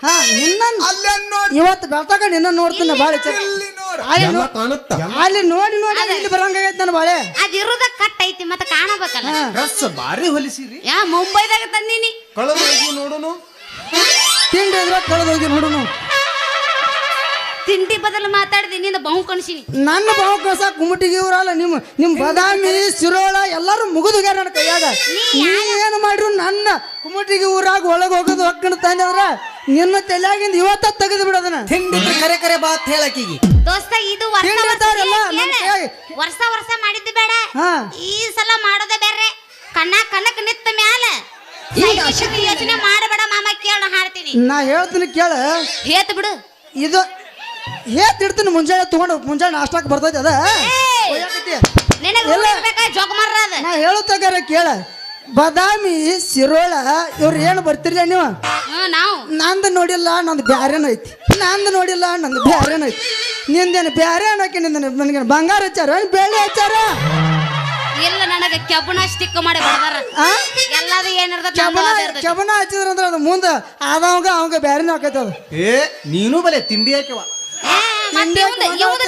ಹಾ ನಿನ್ನ ಇವತ್ತು ಬೆಳ್ತಾಗ ನಿನ್ನ ನೋಡ್ತೀನಿ ಬಾಳೆ ಅಲ್ಲಿ ನೋಡಿ ನೋಡಿ ಇಲ್ಲಿ ಬರಂಗಾಗೈತೆ ನನ್ನ ಬಾಳೆ. ಅದಿರೋದ ಕಟ್ ಐತಿ ಮತ್ತೆ ಕಾಣಬೇಕಲ್ಲ. ಬಾರಿ ಡ್ರೆಸ್ ಹೊಲಿಸಿರಿ. ಯಾ ಮುಂಬೈದಾಗ ತಂದೀನಿ. ಕಳೆದೋಗಿ ನೋಡುನು? ತಿಂಡಿ ಇದ್ರ ಕಳೆದೋಗಿ ನೋಡೋನು. ತಿಂಡಿ ಬದಲು ಮಾತಾಡ್ದಿ ನಿನ್ನ ಬಹು ಕಣಸಿನಿ. ನನ್ನ ಬಹು ಕಸ ಕುಮಟಿಗೆ ಊರಲ್ಲ ನಿಮ್ಮ ನಿಮ್ಮ ಬದಾಮಿ ಸಿರೋಳ ಎಲ್ಲರೂ ಮುಗಿದುಗ್ಯಾರ ನನ್ನ ಕೈಯಾಗ. ನೀ ಏನು ಮಾಡ್ರು ನನ್ನ ಕುಮಟಿಗೆ ಊರಾಗ ಒಳಗೆ ಹೋಗೋದು ಹೊಕ್ಕಣ ತಂದ್ರ ನಿನ್ನ ತಲೆಯಾಗಿಂದ ಇವತ್ತ ತೆಗೆದು ಬಿಡೋದನ್ನ ತಿಂಡಿ ಕರೆ ಕರೆ ಬಾತ್ ಹೇಳಕಿಗಿ ದೋಸ್ತ ಇದು ವರ್ಷ ವರ್ಷ ಕೇಳ. ವರ್ಷ ವರ್ಷ ಮಾಡಿದ್ದು ಬೇಡ. ಹಾ. ಈ ಸಲ ಮಾಡೋದೇ ಬೇರೆ. ಕಣ್ಣ ಕಣ್ಣಕ್ಕೆ ನಿತ್ತ ಮ್ಯಾಲ. ಯೋಚನೆ ಮಾಡಬೇಡ ಮಾಮ ಕೇಳ ಹಾಡ್ತೀನಿ. ನಾ ಹೇಳ್ತೀನಿ ಕೇಳ. ಹೇತ್ ಬಿಡು. ಇದು ಹೇತ್ ಇಡ್ತೀನಿ ಮುಂಜಾನೆ ತಗೊಂಡು ಮುಂಜಾನೆ ನಾಷ್ಟಾಕ್ ಬರ್ತೈತೆ ಅದ! ಒಯ್ಯಾಕತ್ತಿ. ನಿನಗೆ ಎಲ್ಲ. ಬೇಕಾ ಜೋಗ ಮರ್ರ ಅದ. ನಾ ಹೇಳುತ್ತಾಗಾರ ಕೇಳ. ಬದಾಮಿ ಸಿರೋಳ ಇವ್ರು ಏನು ಬರ್ತಿರ್ಲ ನೀವು? ನಾವು. ನಂದು ನೋಡಿಲ್ಲ ನಂದು ಬ್ಯಾರೇನ ಐತಿ. ನಂದು ನೋಡಿಲ್ಲ ನಂದು ಬ್ಯಾರೇನ ಐತಿ. ನಿಂದೇನು ಬ್ಯಾರೆ ಅನ್ನೋಕೆ ನಿಂದ ನನಗೆ ಬಂಗಾರ ಹಚ್ಚಾರ ಬೇಳೆ ಬೆಳ್ಳಿ ಹಚ್ಚಾರ? ಇಲ್ಲ ನನಗೆ ಕೆಬ್ಬಣ ಸ್ಟಿಕ್ ಮಾಡಿ ಬಡದಾರ. ಎಲ್ಲದು ಏನಿರ್ತದೆ ಕೆಬನ ಕೆಬನ ಹಚ್ಚಿದ್ರ ಅಂದ್ರೆ ಅದು ಮುಂದೆ ಆದವಂಗ ಅವಂಗ ಬ್ಯಾರೇನ ಹಾಕೈತೆ ಅದು. ಏ ನೀನು ಬಲೆ ತಿಂಡಿ ಹಾಕಿವ. ಮತ್ತೆ ತಿಂಡಿ ಇವ್ದು ಇವ್ದು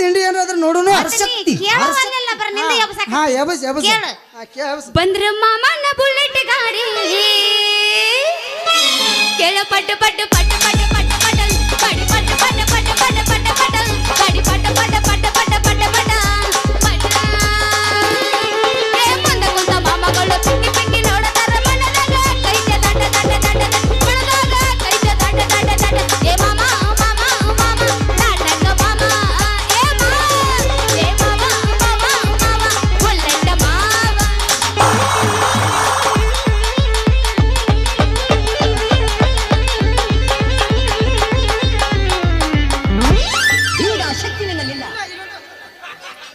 ತಿಂಡಿ ಏನಾದ್ರು ನಿಂದ ಎಬ್ಸಾಕ ಹಾ ಎಬಸ್ ಎಬಸ್ ಕೇಳು. ಹಾ, ಕೇ ಎಬಸ್ ಬಂದ್ರ ಮಾಮನ ಬುಲೆಟ್ ಗಾಡಿ. ಕೇಳ ಪಟ್ಟು ಪಟ್ಟು ಪಟ್ಟು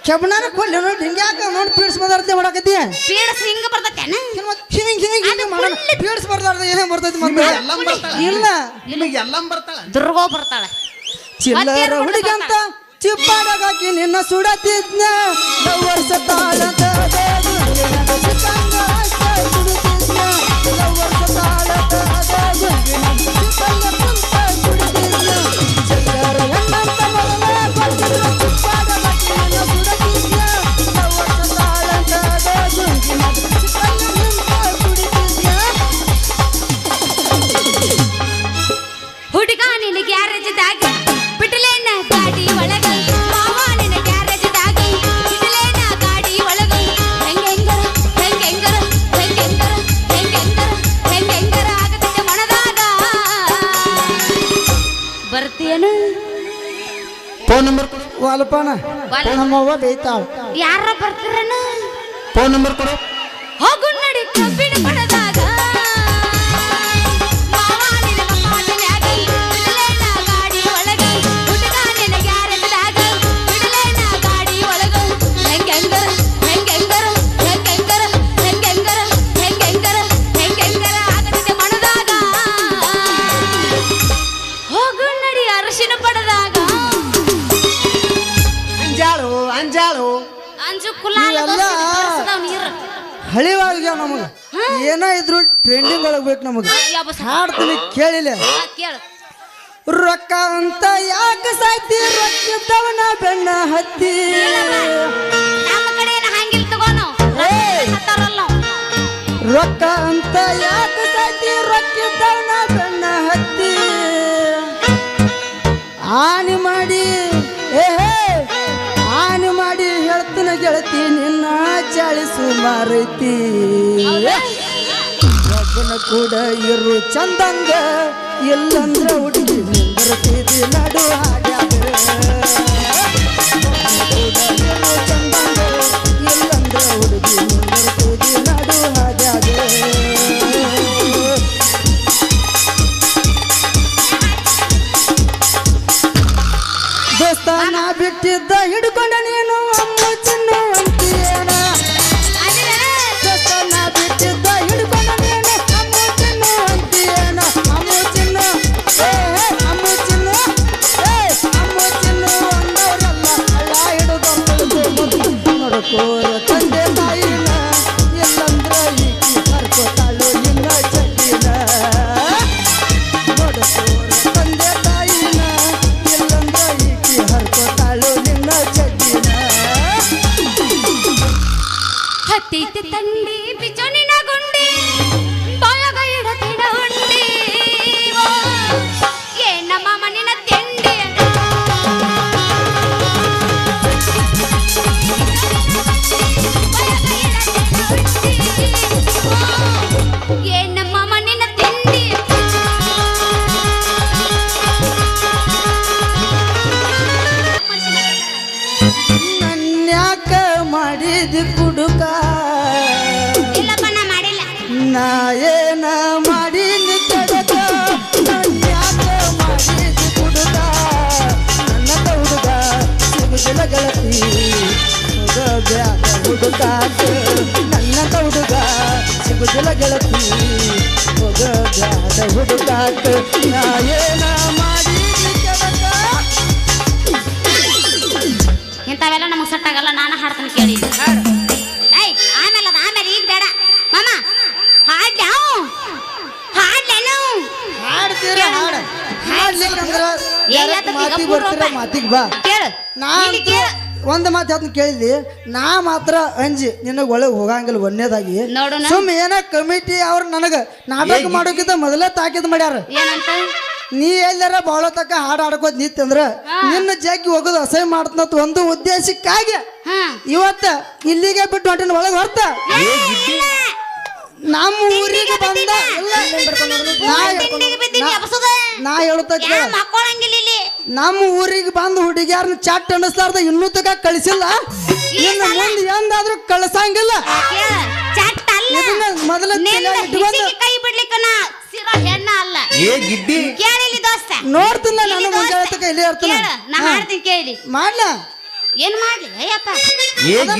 ಕೆಬನಾರ ಕೊಲ್ಲಿ ನೋಡಿ ಹಿಂಗೆ ಯಾಕೆ ನೋಡಿ ಪೀಡ್ಸ್ ಬದಾರ್ತೆ ಮಾಡಕತ್ತಿ ಪೀಡಸ್ ಹಿಂಗ ಬರ್ತೈತೇನ? ಹಿಂಗ ಹಿಂಗ ಹಿಂಗ ಮಾಡೋಣ ಪೀಡ್ಸ್ ಬರ್ಲಾರ್ದ ಏನೇ ಬರ್ತೈತಿ ಮತ್ತೆ? ಎಲ್ಲಂ ಬರ್ತಾಳ? ಇಲ್ಲ. ನಿಮಗೆ ಎಲ್ಲಂ ಬರ್ತಾಳ? ದುರ್ಗೋ ಬರ್ತಾಳ. ಚಿಲ್ಲರ ಮತ್ತೇನ್ ಹುಡುಗಂತ ಚಿಪ್ಪಾಡಗಾಕಿ ನಿನ್ನ ಸುಡತಿದ್ನ. ವರ್ಷ ತಾಳದ ಹುಡುಗ ವಾಲಪಾನ ನಮ್ಮವ್ವ ಬೇಯ್ತಾಳ ಯಾರ ಬರ್ತೀರನ ಫೋನ್ ನಂಬರ್ ಕೊಡು. ಹಳಿವಾಗ ನಮಗ. ಏನ ಇದ್ರು ಟ್ರೆಂಡಿಂಗ್ ಒಳಗ್ ಬೇಕು ನಮಗ. ಹಾಡ್ತೀನಿ ಕೇಳಿಲ್ಲ ಕೇಳು. ರೊಕ್ಕ ಅಂತ ಯಾಕೆ ಸಾಯ್ತಿ? ರೊಕ್ಕಿದ್ದವನ ಬೆನ್ನ ಹತ್ತಿ. ರೊಕ್ಕ ಅಂತ ಯಾಕೆ ಸಾಯ್ತಿ? ರೊಕ್ಕಿದ್ದವನ ಬೆನ್ನ ಹತ್ತಿ. ಆನಿ ಮಾಡಿ ಏ ಚಾಳಿ ಸುಮಾರೈತಿ ಒಬ್ಬನ ಕೂಡ ಇರು ಚಂದಂಗ. ಎಲ್ಲಂದ್ರ ಹುಡುಗಿ ನಿಂದಿರ್ತಿದಿ ನಡು ಇಲ್ಲಂದ್ರ ಮಾಡಿದ ಕುಡುಕ. ಇಲ್ಲಪ್ಪ ನಾ ಮಾಡಿಲ್ಲ. ನಾ ಏನ ಮಾಡಿನ ಕಡಕ? ಯಾಕ ಮಾಡಿದ ಕುಡುಕ? ನನ್ನ ಹುಡುಗ ಸಿಗುದಿಲ್ಲ ಗೆಳತಿ. ಹುಡುಗ ನನ್ನ ಹುಡುಗ ಸಿಗುದಿಲ್ಲ ಗೆಳತಿ. ಹೋಗ ಹುಡುಗಾಟ ನಾ ಏನ ಮಾತಿಗೆ ಬರ್ತೀರ? ಬಾ. ಮಾತಿಗೆ ಬಾ. ಕೇಳು. ನಾ ಇಲ್ಲಿ ಕೇಳು. ಒಂದ್ ಮಾತು ಹೇಳ್ತೀನಿ ಕೇಳಿದ್ವಿ ನಾ ಮಾತ್ರ ಅಂಜಿ ನಿನಗ ಒಳಗೆ ಹೋಗಂಗಿಲ್ಲ ಒಂದೇದಾಗಿ ನೋಡೋಣ. ಸುಮ್ ಏನ ಕಮಿಟಿ ಅವ್ರ ನನಗ ನಾಟಕ ಮಾಡೋಕ್ಕಿಂತ ಮೊದಲೇ ತಾಕಿದ್ ಮಾಡ್ಯಾರ. ಏನಂತ? ನೀ ಎಲ್ಲಾರ ಬಾಳ ತಕ್ಕ ಹಾಡು ಆಡ್ಕೋದ್ ನಿತ್ತಂದ್ರ ನಿನ್ನ ಜಗ್ಗಿ ಹೋಗೋದು ಅಸಹ್ಯ ಮಾಡ್ತಂತ ಒಂದು ಉದ್ದೇಶಕ್ಕಾಗಿ ಹಾ. ಇವತ್ತ ಇಲ್ಲಿಗೆ ಬಿಟ್ಟು ಹೊಂಟಿನ ಒಳಗೆ ಹೊರ್ತ. ನಮ್ಮ ಊರಿಗೆ ಬಂದ ನಾ ಹೇಳುತ್ತ ಯಾ ಮಕ್ಕೊಳಂಗಿಲ್ಲ ಇಲ್ಲಿ. ನಮ್ಮ ಊರಿಗೆ ಬಂದು ಹುಡುಗಿಯಾರನ್ನ ಚಾಟ್ ಅನ್ನಿಸ್ಲಾರ್ದ ಇನ್ನೂ ತಗ ಕಳಿಸಿಲ್ಲ ಇನ್ನು ಮುಂದೆ ಎಂದಾದ್ರೂ ಕಳಿಸಂಗಿಲ್ಲ. ಕೇಳ. ಅಲ್ಲ. ಇದನ್ನ ಮೊದಲ ನಿನ್ನ ತಲೆಯಾಗ್ ಕೈ ಬಿಡ್ಲಿಕ್ಕ ನಾ ಸಿರೋ ಹೆಣ್ಣ ಅಲ್ಲ. ಏ ಗಿಡ್ಡಿ. ಕೇಳಿಲಿ ದೋಸ್ತ. ನೋಡ್ತೀನಿ ನಾನು ಇಲ್ಲಿ. ತಕ ಇರ್ತೀನಿ. ಕೇಳು, ಮಾಡ್ಲಾ. ಏನ್ ಮಾಡ್ಲಿ? ಅಯ್ಯಪ್ಪ.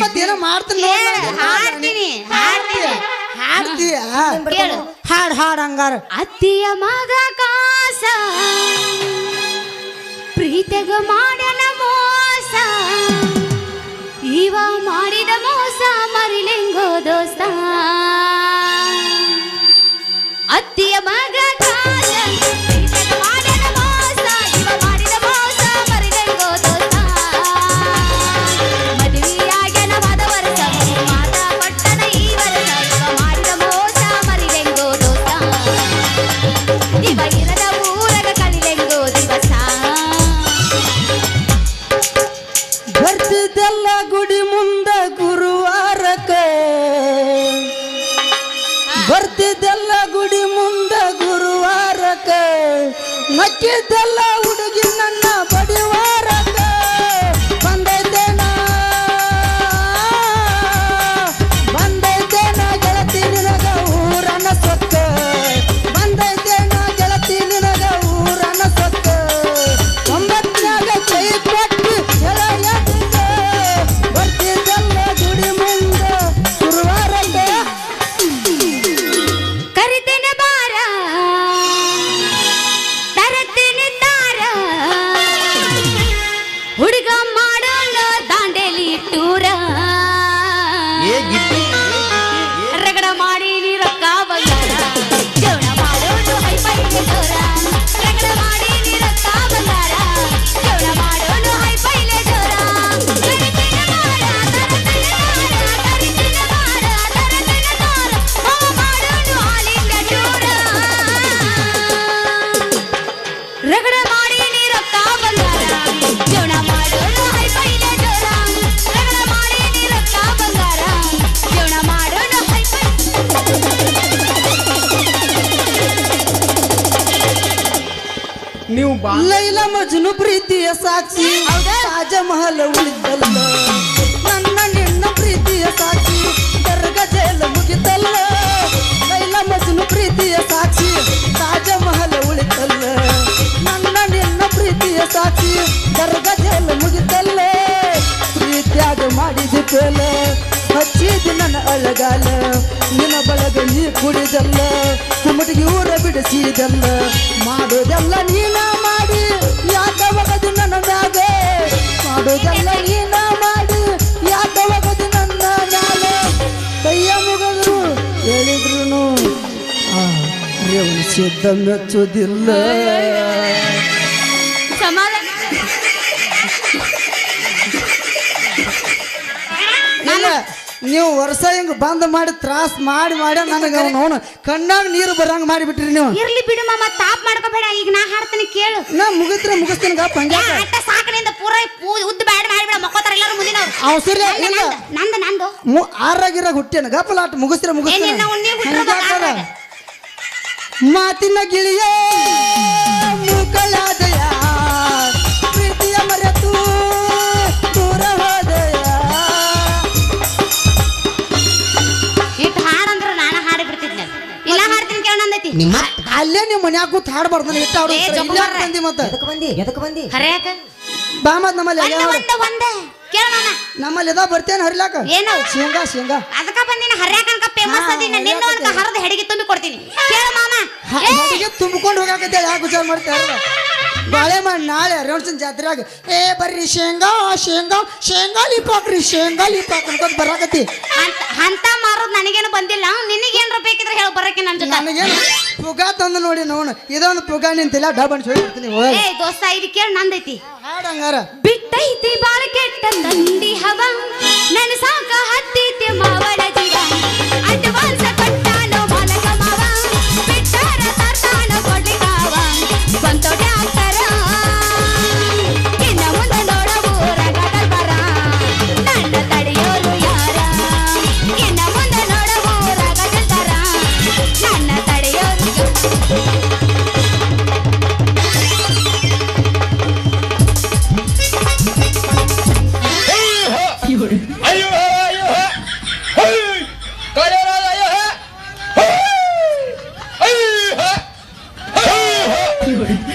ಮತ್ತೆ ಏನೋ ಮಾಡ್ತೀನಿ. ಹಾಡ್ತೀನಿ ಹಾಡ್ತೀನಿ. ಹಾಡ್ತೀಯ? ಕೇಳು. ಹಾಡ್ ಹಾಡ್ ಹಂಗಾರ. ಅತ್ತಿಯ ಮಗ ಕಾಸ ಪ್ರೀತಗ ಮಾಡನ ಮೋಸ. ಇವ ಮಾಡಿದ ಮೋಸ ಮರಿಲೆಂಗೋ ದೋಸ್ತ. ಅತ್ತಿಯ ಮಗ ಕಾಸ ಲೈಲ ಮಜ್ನು ಪ್ರೀತಿಯ ಸಾಕ್ಷಿ? ತಾಜ ಮಹಲ್ ಉಳಿತಲ್ಲ. ನನ್ನ ನಿನ್ನ ಪ್ರೀತಿಯ ಸಾಕ್ಷಿ. ದರ್ಗ ಜೈಲ ಮುಗಿತಲ್ಲ. ಲೈಲ ಮಜ್ನು ಪ್ರೀತಿಯ ಸಾಕ್ಷಿ. ತಾಜ ಮಹಲ್ ಉಳಿತಲ್ಲ. ನನ್ನ ನಿನ್ನ ಪ್ರೀತಿಯ ಸಾಕ್ಷಿ. ದರ್ಗ ಜೈಲ ಮುಗಿತಲ್ಲ. ಪ್ರೀತಿಯಾಗ ಮಾಡಿದ ಪೇಲ. ಹಚ್ಚಿದ ನನ್ನ ಅಳಗಾಲ. ನಿನ್ನ ಬಳಗ ನೀ ಕುಡಿದಲ್ಲ, ಕುಮಟಿಗೆ ಊರ ಬಿಡಿಸಿದಲ್ಲ. ಮಾಡೋದೆಲ್ಲ ನೀನ ಮಾಡಿ ಯಾಕವಾಗದು ನನ್ನದಾಗ ಮಾಡೋದೆಲ್ಲ ನೀನ ಮಾಡಿ ಯಾಕವಾಗದು ನನ್ನ ಮ್ಯಾಗ? ಕೈಯ ಮುಗಿದ್ರು ಹೇಳಿದ್ರು ಸಿದ್ಧ ಮೆಚ್ಚುವುದಿಲ್ಲ ನೀವು ವರ್ಷ ಹಿಂಗ್ ಬಂದ್ ಮಾಡಿ ತ್ರಾಸ್ ಮಾಡಿ ಮಾಡಿ ನನಗೆ ಅವನು ಕಣ್ಣಾಗ ನೀರು ಬರಂಗ್ ಮಾಡಿಬಿಟ್ರಿ ನೀವು. ಇರ್ಲಿ ಬಿಡು ಮಾಮ ತಾಪ್ ಮಾಡ್ಕೋಬೇಡ ಈಗ ನಾ ಹಾಡ್ತೀನಿ ಕೇಳು. ನಾ ಮುಗಿತ್ರೆ ಮುಗಿಸ್ತೀನಿ ಗಪ್ಪ ಹಂಗೆ ಅಟ್ಟ ಸಾಕನಿಂದ ಪೂರ ಉದ್ದ ಬ್ಯಾಡ ಮಾಡಿಬಿಡ ಮಕ್ಕೋತಾರ ಎಲ್ಲರೂ ಮುಂದಿನ ನಂದು, ಇಲ್ಲ. ನಂದು ನಂದು ಆರಾಗಿರ ಹುಟ್ಟೇನ ಗಪ್ಪ ಲಾಟ್ ಮುಗಿಸ್ತೀರ ಮುಗಿಸ್ತೀನಿ. ಮಾತಿನ ಗಿಳಿಯ ಮುಕ್ಕಳಾದಯ ಅಲ್ಲೇ ನೀವು ಮನ್ಯಾಗ ಕೂತ್ ಹಾಡ್ಬಾರ್ದು ಇಟ್ಟ ಏ, ಜೊಕ್ಕ ಬರ್ರೆ. ಬಂದಿ ಮತ್ತ. ಎದಕ್ ಬಂದಿ ಎದಕ್ ಬಂದಿ? ಹರ್ಯಾಕ ಬಾ ಮತ್ ನಮ್ಮಲ್ಲಿ ಒಂದ ಯಾವ ಒಂದ ಒಂದ. ನಮ್ಮಲ್ಲಿ ಎದ ಬರ್ತೇನೆ ಹರಿಲಾಕ? ಏನೋ? ಶೇಂಗಾ ಶೇಂಗಾ. ಅದಕ್ಕ ಬಂದಿನ ಹರ್ಯಾಕ ಅನ್ಕ ಫೇಮಸ್ ಹಾ, ಅದಿನ. ನಿನ್ನ ಅನ್ಕ ಹರಿದ ಹೆಡಿಗೆ ತುಂಬಿ ಕೊಡ್ತೀನಿ. ಕೇಳ ಮಾಮ. ಏ, ಹಡಿಗೆ ತುಂಬಿಕೊಂಡು ಹೋಗಾಕತ್ತೆ ಯಾಕೆ ವಿಚಾರ ಮಾಡ್ತಾರೆ ಬಾಳೆ ಮಾಡಿ ನಾಳೆ ರೇವಣಸನ್ ಜಾತ್ರೆಯಾಗ ಏ ಬರ್ರಿ ಶೇಂಗಾ ಶೇಂಗಾ ಶೇಂಗಾ ಲಿಪಾಕ್ರಿ ಶೇಂಗಾ ಲಿಪಾಕ್ ಅನ್ಕೊಂಡ್ ಬರಾಕತಿ ಅಂತ ಮಾರೋದ್ ನನಗೇನು ಬಂದಿಲ್ಲ. ನಿನಗೇನ್ರ ಬೇಕಿದ್ರೆ ಹೇಳ ಬರಕ್ಕೆ ನನ್ ಜೊತೆ. ನನಗೇನು? ಪುಗ ತಂದು ನೋಡಿ ನೋಣ ಇದೊಂದು ಪುಗ ನಿಂತಿಲ್ಲ ಡಬನ್ ಹೋಗಿ. ಏ ದೋಸ್ತ ಇದು ಕೇಳಿ ನಂದೈತಿ. ಹಾಡಂಗಾರ ಬಿಟ್ಟೈತಿ ಬಾಳ ಕೆಟ್ಟ ತಂದಿ ಹವ. ನನ್ ಸಾಕ ಹತ್ತೈತಿ ಮಾವನ ಜೀವ. ಅಯ್ಯೋ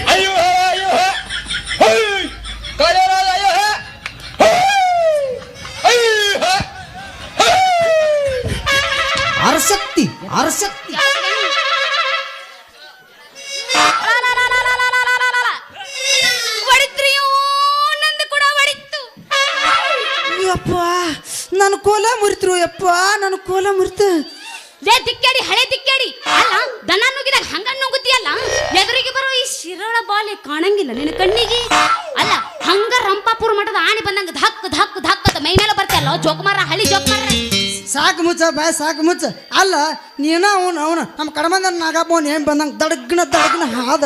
ನೀನ ಅವನು ಅವನು ನಮ್ಮ ಕಡಮಂದ ನಾಗಪ್ಪ ಅವ್ನು ಏನು ಬಂದಂಗೆ ದಡಗ್ನ ದಡಗ್ನ ಹಾದ.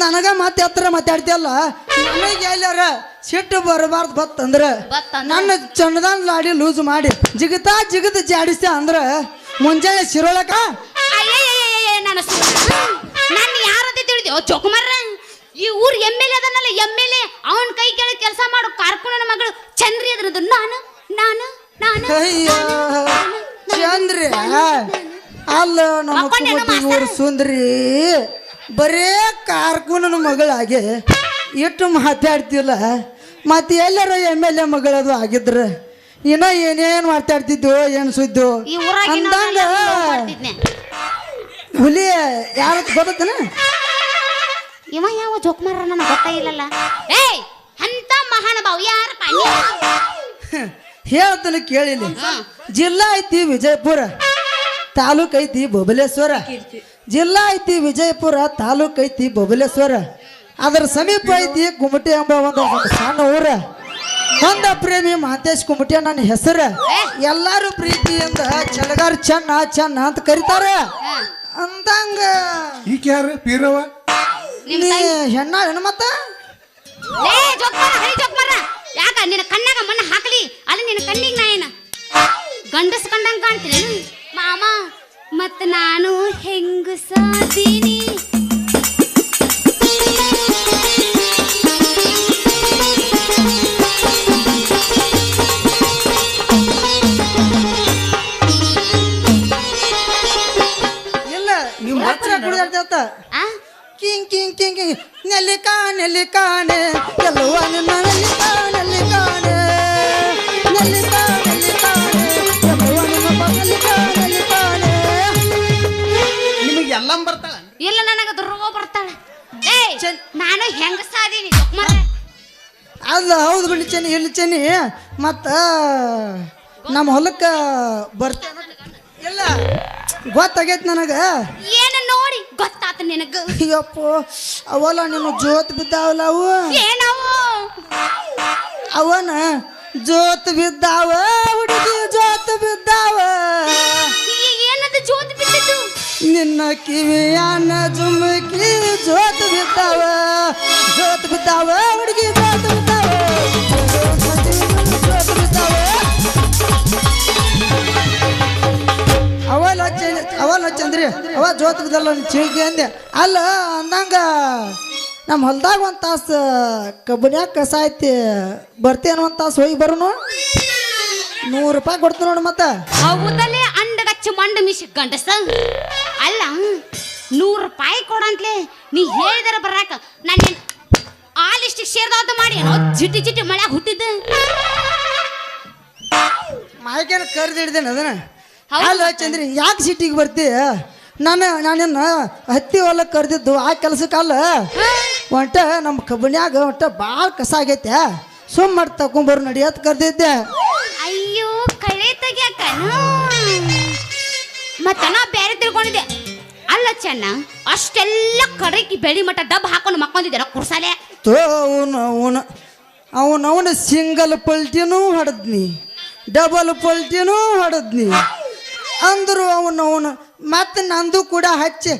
ನನಗ ಮತ್ತೆ ಹತ್ರ ಮಾತಾಡ್ತಿಯಲ್ಲ ನನಗೆ ಎಲ್ಲಾರ ಸಿಟ್ಟು ಬರಬಾರ್ದು ಬತ್ತಂದ್ರೆ? ನನ್ನ ಚಂದನ್ ಲಾಡಿ ಲೂಸ್ ಮಾಡಿ ಜಿಗತಾ ಜಿಗದ ಜಾಡಿಸ್ತ ಅಂದ್ರೆ ಮುಂಜಾನೆ ಯಾರಂತ ತಿಳಿದ್ಯೋ ಜೋಕುಮಾರ ಈ ಊರ್ ಎಂ ಎಲ್ ಎ ಅದನ್ನಲ್ಲ ಎಂ ಎಲ್ ಎ. ಅವನ ಕೈ ಕೆಳಗೆ ಕೆಲಸ ಮಾಡು ಕಾರ್ಕುಣನ ಮಗಳು ಚಂದ್ರಿ ಅದ್ರದ್ದು. ನಾನು ನಾನು ನಾನು ಚಂದ್ರಿ ಅಲ್ಲ ನಮ್ಮ ಕುಮಟಿ ಸುಂದ್ರಿ ಬರೇ ಕಾರ್ಕುನ ಮಗಳಾಗೆ ಇಟ್ಟು ಮಾತಾಡ್ತಿಲ್ಲ. ಮತ್ತೆ ಎಲ್ಲರ ಎಂ ಎಲ್ ಎ ಮಗಳದು ಆಗಿದ್ರ. ಇನ್ನ ಏನೇನ್ ಮಾತಾಡ್ತಿದ್ವು ಏನ್ ಸುದ್ದು ಅಂದಂಗ ಹುಲಿ ಯಾರ ಗೊತ್ತನ? ಇವ ಯಾವ ಜೋಕುಮಾರ ನನಗೆ ಗೊತ್ತೇ ಇಲ್ಲಲ್ಲ. ಏಯ್ ಅಂತ ಮಹಾನುಭಾವ ನೀವು? ಹೇಳ್ತಾನೆ ಕೇಳಿಲ್ಲ. ಜಿಲ್ಲಾ ಐತಿ ವಿಜಯಪುರ. ತಾಲೂಕ್ ಐತಿ ಬೊಬಲೇಶ್ವರ. ಜಿಲ್ಲಾ ಐತಿ ವಿಜಯಪುರ ತಾಲೂಕ್ ಐತಿ ಬೊಬಲೇಶ್ವರ. ಅದರ ಸಮೀಪ ಐತಿ ಗುಮಟಿ ಎಂಬ ಒಂದು ಸಣ್ಣ ಊರ. ನಂದ ಪ್ರೇಮಿ ಮಹಂತೇಶ್ ಕುಮಟಿ ನನ್ನ ಹೆಸರ. ಎಲ್ಲಾರು ಪ್ರೀತಿಯಿಂದ ಚಳಗಾರ್ ಚೆನ್ನ ಚೆನ್ನ ಅಂತ ಕರೀತಾರ. ಅಂದಂಗ ಈಕೆ ಯಾರು? ಪೀರವ ನೀ ಹೆಣ್ಣ ಹೆಣ್ಮತ್ತ? ಲೇ ಜೋಕುಮಾರ ಹಳಿ ಜೋಕುಮಾರ ಯಾಕ ನಿನ್ನ ಕಣ್ಣಾಗ ಮಣ್ಣು ಹಾಕಲಿ. ಅಲ್ಲಿ ನಿನ್ನ ಕಣ್ಣಿಗೆ ನಾ ಏನ? ಗಂಡಸ್ ಕಂಡಂಗ ಕಾಣ್ತೀನಿ ಮಾಮ ಮತ್ತ ನಾನು ಹೆಂಗಸಾದೀನಿ ಇಲ್ಲ ನೀವು ಹತ್ರ ಆ? King king king king. ನೆಲ್ಲಿಕಾ ನೆಲ್ಲಿಕಾನೆ ಎಲ್ಲವ ನಿನ್ನ ನೆಲ್ಲಿಕಾ ನೆಲ್ಲಿಕಾನೆ ನೆಲ್ಲಿಕಾ ನೆಲ್ಲಿಕಾನೆ ಎಲ್ಲವ ನಿಮ್ಮ ನೆಲ್ಲಿಕಾ ನೆಲ್ಲಿಕಾನೆ ಚೆನ್- ನಾನು ಹೆಂಗಸಾದೀನಿ ಜೋಕುಮಾರ ಅಲ್ಲ ಹೌದು ಬಿಡಿ ಚೆನ್ನಿ ಇಲ್ಲಿ ಚೆನ್ನಿ. ಮತ್ತ ನಮ್ಮ ಹೊಲಕ್ಕೆ ಬರ್ತೇನೆ ಇಲ್ಲ ಗೊತ್ತಾಗೈತೆ ನನಗೆ. ಏನು ನೋಡಿ? ಗೊತ್ತಾತ ನಿನಗ. ಅಯ್ಯಪ್ಪ ಅವಲ್ಲ ನಿನ್ನ ಜೋತ್ ಬಿದ್ದಾವಲ್ಲ ಅವು? ಏನವು? ಅವನ ಜೋತ್ ಬಿದ್ದಾವ ಹುಡುಗಿ ಜೋತ್ ಬಿದ್ದಾವ. ಈ- ಏನದು ಜ್ಯೋತಿ ಬಿದ್ದದ್ದು? ನಿನ್ನ ಕಿವಿಯಾನ ಜುಮಕಿ ಜೋತ್ ಬಿದ್ದಾವ ಜೋತ್ ಬಿದ್ದಾವ, ಹುಡುಗಿ ಜೋತ್ ಬಿದ್ದಾವ. ಜೋತ್ ಬಿದ್ದಾವ ಅವಲ್ಲ ಚಂದ್ರ ಅವಲ್ಲ ಚಂದ್ರಿ, ಅವ ಜೋತ್ ಬಿದ್ದಲ್ಲ ಚಿಳಿಕೆ ಅಂದೆ. ಅಲ್ಲ, ಅಂದಂಗ ನಮ್ಮ ಹೊಲ್ದಾಗ ಒಂದು ತಾಸು ಕಬ್ಬನ್ಯಾಗ ಕಸ ಐತಿ ಬರ್ತೇನು ಒಂದು ತಾಸು ಹೋಗಿ ಬರೋನು. ನೂರು ರೂಪಾಯಿ ಕೊಡ್ತೀನಿ ನೋಡು ಮತ್ತೆ. ಹೌದಲ್ಲೇ ಅಂಡಗಚ್ಚ ಮಂಡ ಮಿಶಿ ಗಂಡಸ. ನೂರು ರೂಪಾಯಿ ಕೊಡಂತ್ಲೆ. ನೀ ಹೇಳಿದಾರ ಬರಾಕ. ನಾನು ಆ ಲಿಸ್ಟಿಗೆ ಸೇರ್ದಾದ ಮಾಡಿ. ಜಿಟಿ ಜಿಟಿ ಮಳೆ ಹುಟ್ಟಿದ್ದ. ಮಾಯ್ಕೇನ ಕರ್ದು ಹಿಡ್ದೇನೆ ಅದನ್ನ ಅಲ್ಲ ಚಂದ್ರಿ ಯಾಕೆ ಸಿಟ್ಟಿಗೆ ಬರ್ತಿ? ನಾನು ನಾನಿನ್ನ ಹತ್ತಿ ಹೊಲಕ್ಕೆ ಕರೆದಿದ್ದು ಆ ಕೆಲಸಕ್ಕಲ್ಲ ಒಟ್ಟ ನಮ್ಮ ಕಬ್ಬನ್ಯಾಗ ಒಟ್ಟ ಭಾಳ ಕಸ ಆಗೈತೆ. ಸುಮ್ ಮಾಡಿ ತಗೊಂಬರು ನಡಿಯತ್ ಕರೆದಿದ್ದೆ. ಅಯ್ಯೋ ಕಳೆ ತೆಗ್ಯಾಕ. ಮತ್ತ ನಾ ಬೇರೆ ತಿಳ್ಕೊಂಡಿದ್ದೆ. ಅಲ್ಲ ಚೆನ್ನ ಅಷ್ಟೆಲ್ಲ ಕರಗಿ ಬೆಳಿ ಮಟ್ಟ ಡಬ್ ಹಾಕೊಂಡು ಮಕ್ಕೊಂಡಿದ್ದೇನ ಕುರ್ಸಾಲೆ? ತೋ ಅವನು ಅವನು ಅವನು ಅವನು ಸಿಂಗಲ್ ಪಲ್ಟಿನೂ ಹೊಡೆದ್ನಿ ಡಬಲ್ ಪಲ್ಟಿನೂ ಹೊಡೆದ್ನಿ. ಅಂದ್ರು ಅವನವನು ಅವನು ಮತ್ತೆ ನಂದು ಕೂಡ ಹಚ್ಚಿ.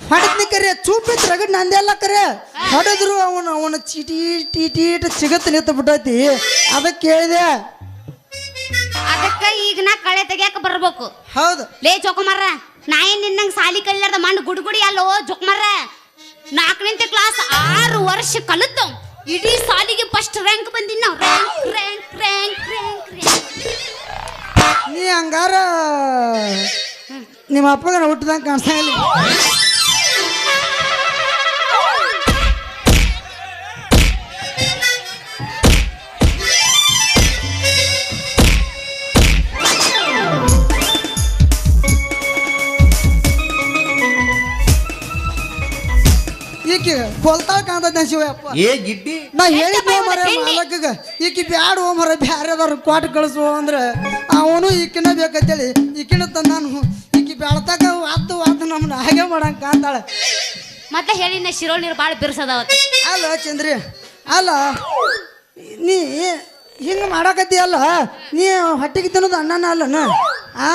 ಹೊಡೆದ್ನಿ ಕರೆ ಚೂಪಿತ್ ರಗಡ್ ನಂದೆಲ್ಲ ಕರೆ. ಹೊಡೆದ್ರು ಅವನು ಅವನು ಚೀಟಿ ಟೀಟೀಟ್ ಸಿಗತ್ ನಿಂತು ಬಿಟ್ಟೈತಿ ಅದಕ್ಕೆ ಕೇಳಿದೆ. ಅದಕ್ಕೆ ಈಗ ನಾ ಕಳೆ ತೆಗಿಯಕ್ಕೆ ಬರ್ಬೇಕು. ಹೌದು. ಲೇ ಜೋಕುಮಾರ ನಾ ಏನ್ ನಿನ್ನಂಗ್ ಸಾಲಿ ಕಲಿಲಾರ್ದ ಮಣ್ಣು ಗುಡುಗುಡಿ ಅಲ್ಲೋ ಜೋಕುಮಾರ ನಾಲ್ಕನೇ ಕ್ಲಾಸ್ ಆರು ವರ್ಷ ಕಲಿತು ಇಡೀ ಸಾಲಿಗೆ ಫಸ್ಟ್ ರ್ಯಾಂಕ್ ಬಂದಿನ ರ್ಯಾಂಕ್ ರ್ಯಾಂಕ್ ರ್ಯಾಂಕ್ ನೀ ಹಂಗಾರ ನಿಮ್ಮ ಅಪ್ಪಗನ ಹುಟ್ಟಿದಂಗೆ ಕಾಣಿಸ್ತಾ ಇಲ್ಲ. ಈಕಿ ಕೊಲ್ತಾಳ ಕಾಣ್ತೈತೆ ಶಿವಪ್ಪ ಏ ಗಿಡ್ಡಿ? ನಾ ಹೇಳಿದ್ದೆ ಎಂತ ಮರ? ಮಾಲಕಗ ಈಕಿ ಬ್ಯಾಡ ಓ ಮರ ಬ್ಯಾರೆದವ್ರ ಕ್ವಾಟ ಕಳಿಸು ಅಂದ್ರೆ ಅವನು ಈಕಿನ ಬೇಕಂತೇಳಿ ಈಕಿನ ತಂದಾನು. ಈಕಿ ಬೆಳ್ತಾಕ ವಾತು ವಾತು ನಮ್ಮನ್ನ ಹಾಗೆ ಮಾಡಂಗ ಕಾಂತಾಳೆ ಮತ್ತೆ ನಾ ಶಿರೋಳ್ ನೀರು ಭಾಳ ಬಿರ್ಸದವ ಅಲ್ಲ ಚಂದ್ರಿ ಅಲ್ಲ ನೀ ಹಿಂಗೆ ಮಾಡಾಕತ್ತೀಯಲ್ಲ ನೀ ಹೊಟ್ಟಿಗೆ ತಿನ್ನೋದು ಅಣ್ಣನ ಅಲ್ಲನ ಆ?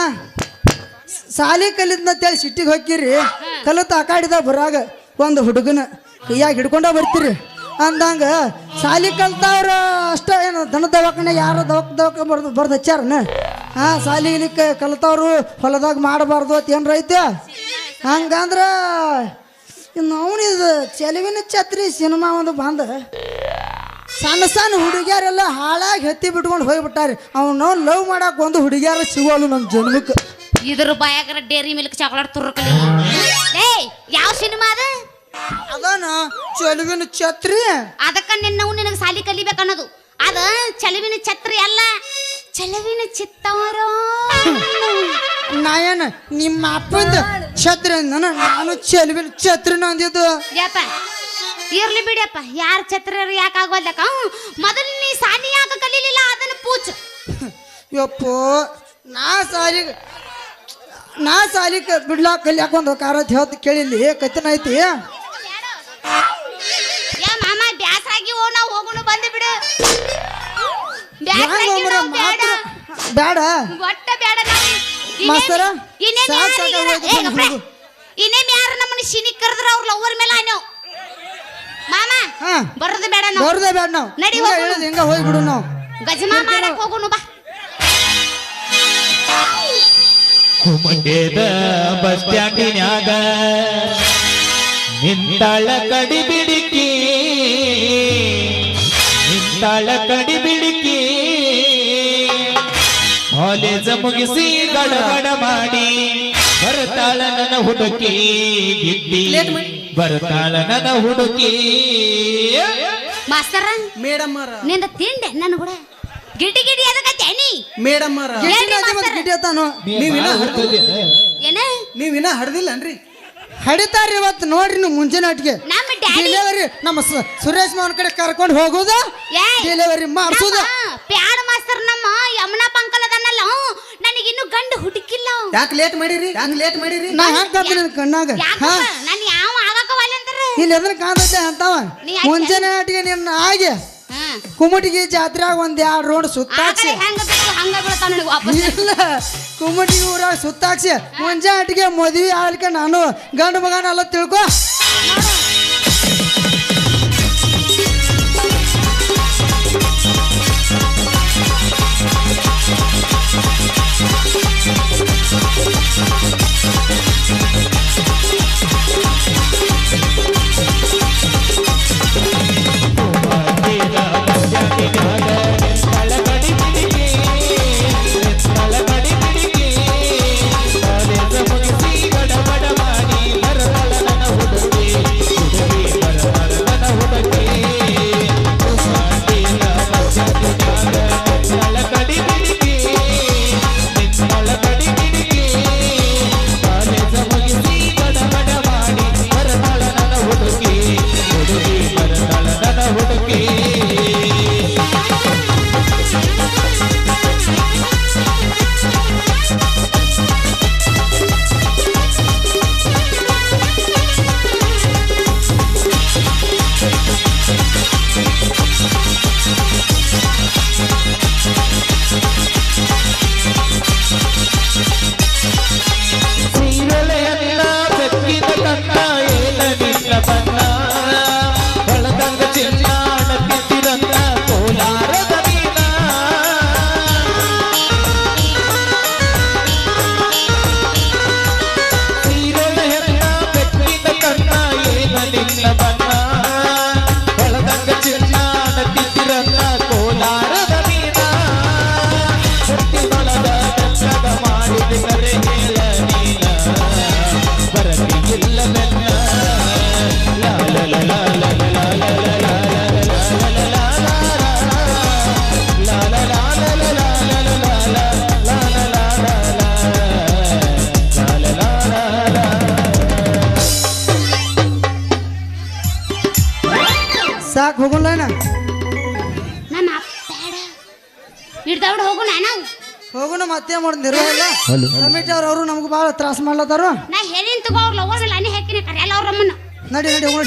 ಸಾಲಿ ಕಲಿದ್ನಂತೇಳಿ ಸಿಟ್ಟಿಗೆ ಹೋಗಿರಿ ಕಲಿತ ಆಕಾಡಿದ ಬರಾಗ ಒಂದು ಹುಡುಗನ. ಕೈಯಾಗ ಹಿಡ್ಕೊಂಡ ಬರ್ತೀರಿ. ಅಂದಂಗ ಸಾಲಿ ಕಲ್ತವ್ರ ಅಷ್ಟೇ ಏನು, ದನ ದವಾಖಾನೆ ಯಾರು ದವಕ್ ದವಕ ಬರ್ದು ಬರ್ದು ಹಚ್ಚಾರನ ಹಾಂ ಸಾಲಿ ಇಲ್ಲಿ ಕಲ್ತವ್ರು ಹೊಲದಾಗ ಮಾಡಬಾರ್ದು ಅಂತ ಏನ್ರ ಐತೆ? ಹಂಗಂದ್ರ ಇನ್ನು ಅವನಿದು ಚೆಲುವಿನ ಛತ್ರಿ ಸಿನಿಮಾ ಒಂದು ಬಂದ. ಸಣ್ಣ ಸಣ್ಣ ಹುಡುಗಿಯರೆಲ್ಲ ಹಾಳಾಗಿ ಹೆತ್ತಿ ಬಿಟ್ಕೊಂಡು ಹೋಗ್ಬಿಟ್ಟಾರೆ. ಅವನು ಲವ್ ಮಾಡಕ್ ಒಂದು ಹುಡುಗಿಯರ ಸಿಗೋಲು ನಮ್ಮ ಜನ್ಮಕ್ಕೆ. ಇದ್ರ ಬಾಯಾಗರ ಡೇರಿ ಮಿಲ್ಕ್ ಚಾಕ್ಲೇಟ್ ತುರ್ಕಲಿ. ಯಾವ ಸಿನಿಮಾ ಅದ? ಅದಾನ ಚೆಲುವಿನ ಛತ್ರಿ. ಅದಕ್ಕ ನಿನ್ನವು ನಿನಗೆ ಸಾಲಿ ಕಲಿಬೇಕನ್ನೋದು. ಅದ ಚಲುವಿನ ಛತ್ರಿ ಅಲ್ಲ ಚಲುವಿನ ಚಿತ್ತಾರ ನಾ ಏನ ನಿಮ್ಮ ಅಪ್ಪಂದ ಛತ್ರಿ ಅಂದನ ನಾನು ಚೆಲುವಿನ ಛತ್ರಿನ ಅಂದಿದ್ದು. ಯಪ್ಪ ಇರ್ಲಿ ಬಿಡಿಯಪ್ಪ ಯಾರ ಛತ್ರಿ ಯಾಕೆ ಆಗೋದಕ್ಕ? ಮೊದಲು ನೀ ಸಾಲಿ ಯಾಕೆ ಕಲೀಲಿಲ್ಲ ಅದನ್ನ ಪೂಚ್ ಯಪ್ಪೋ ನಾ ಸಾಲಿ ನಾ ಸಾಲಿ ಬಿಡ್ಲಾಕ ಕಲ್ಯಾಕ ಒಂದು ಕಾರ ಹೇಳ್ತ ಕೇಳಿಲ್ಲಿ ಕತ್ತಿನ ಐತಿ? ನಾವು ಹೋಗೋಣ ಬಂದು ಬಿಡು ಬ್ಯಾಡ ನಾವು ಹೋಗ್ಬರ ಬೇಡ. ಬೇಡ. ಒಟ್ಟ ಬೇಡ ನಾವು ಮಾಸ್ತರ, ಸಾಕ್ ಯಾರು ಸಾಕಾಗ್ ಹೋಯ್ತು ಏ, ಬಂದು ಗಪ್ರೆ. ಹೋಗು. ಯಾರು ನಮ್ಮನ್ನ ಶಿನಿ ಕರೆದ್ರ ಅವ್ರ ಲವರ್ ಮೇಲೆ ಆನೋ ಮಾಮ ಹಾ. ಬರೋದು ಬೇಡ ನಾವು. ಬರೋದೇ ಬೇಡ ನಾವು. ನಡಿ ಹಿಂಗ ಹೋಗೋಣ. ಹೇಳಿದ್ ಹಿಂಗ ಹೋಗ್ಬಿಡು ನಾವು. ಗಜಮಾ ಮಾಡಕ್ ಹೋಗೋಣ ಬಾ. ಕುಮಟೇದ ಬಸ್ ಸ್ಟ್ಯಾಂಡಿನ್ಯಾಗ ನಿಂತಾಳ ಕಡಿ ಬಿಡಿಕಿ ನಿಂತಾಳ ಕಡಿ ಬಿಡಿಕಿ. ಕಾಲೇಜ ಮುಗಿಸಿ ಗಡಬಡ ಮಾಡಿ. ಬರ್ತಾಳ ನನ್ನ ಹುಡುಕಿ ಗಿಡ್ಡಿ ಬರ್ತಾಳ ನನ್ನ ಹುಡುಕಿ. ಮಾಸ್ತರ ಮೇಡಮ್ನಿಂದ ತಿಂಡೆ ನನ್ನ ಕೂಡ. ಗಿಟಿ ಗಿಡಿ ಅದಕ್ಕೆ ನೀ ಮೇಡಮ್ ಏನೇ ನೀವಿನ ಹಡ್ದಿಲ್ಲ ಅನ್ರಿ ಏನ? ಹಡಿತಾರ್ರಿ ಇವತ್ತು ನೋಡ್ರಿ ನೀವು ಮುಂಜಾನೆ ಅಟ್ಗೆ ನಮ್ಮ ಡ್ಯಾಡಿ ಡೆಲಿವರಿ ನಮ್ಮ ಸು- ಸುರೇಶ್ ಮಾವನ ಕಡೆ ಕರ್ಕೊಂಡು ಹೋಗೋದು? ಏಯ್! ಡೆಲಿವರಿ ಮಾಡಿಸೋದು? ಪ್ಯಾಡ ಮಾಸ್ತರ್ ನಮ್ಮ ಯಮುನಾ ಪಂಕಲ್ ಅದನ್ನಲ್ಲ ನನಗಿನ್ನು ಗಂಡು ಹುಡುಕಿಲ್ಲ. ಯಾಕೆ ಲೇಟ್ ಮಾಡಿರಿ? ಯಾಕೆ ಲೇಟ್ ಮಾಡಿರಿ? ನಾ ಹೆಂಗ್ ಕಾಂತ ನಿನ್ ಕಣ್ಣಾಗ? ಹಾ? ನಾನು ಯಾವ ಆಗಕ್ಕವಲ್ಲ ಅಂತಾರ ಇಲ್ಲಿ ಎದ್ರ ಕಾಂತೈತೆ ಅಂತವ? ನೀ ಯಾಕೆ- ಮುಂಜಾನೆ ಅಟ್ಗೆ ನಿನ್ನ ಆಗಿ ಕುಮಟಿಗೆ ಜಾತ್ರೆಯಾಗ ಒಂದ್ ಎರಡು ರೋಡ್ ಸುತ್ತಾಕ್ಸಿ ಹೆಂಗ ಹಂಗ ಬೀಳ್ತಾವ ನನಗೆ ವಾಪಸ್. ಇಲ್ಲ ಊರಾಗ ಸುತ್ತಾಕ್ಸಿ ಮುಂಜಾಟಿಗೆ ಅಟ್ಗೆ ಮದ್ವಿ ಆಗ್ಲಿಕ್ಕೆ ನಾನು ಗಂಡು ಮಗನೆಲ್ಲ ತಿಳ್ಕೊ. ಹಿಡ್ದವ್ಡು ಹೋಗೋಣ ನಾವು ಹೋಗೋಣ ಮತ್ತೆ ಮಾಡೋದು ನಿರ್ವಹಿಲ್ಲ ಕಮಿಟಿ ಅವ್ರು ಅವರು ನಮ್ಗೆ ಭಾಳ ತ್ರಾಸ ಮಾಡ್ಲತ್ತಾರು. ನಾ ಹೇಳಿನ ತಗೋ ಅವ್ರ ಲವರ್ ಮೇಲೆ ಅನಿ ಹಾಕಿನ ಕರೆಯಲ್ಲ ಅವ್ರ ನಡಿ ನಡಿ ಹೋಗೋಣ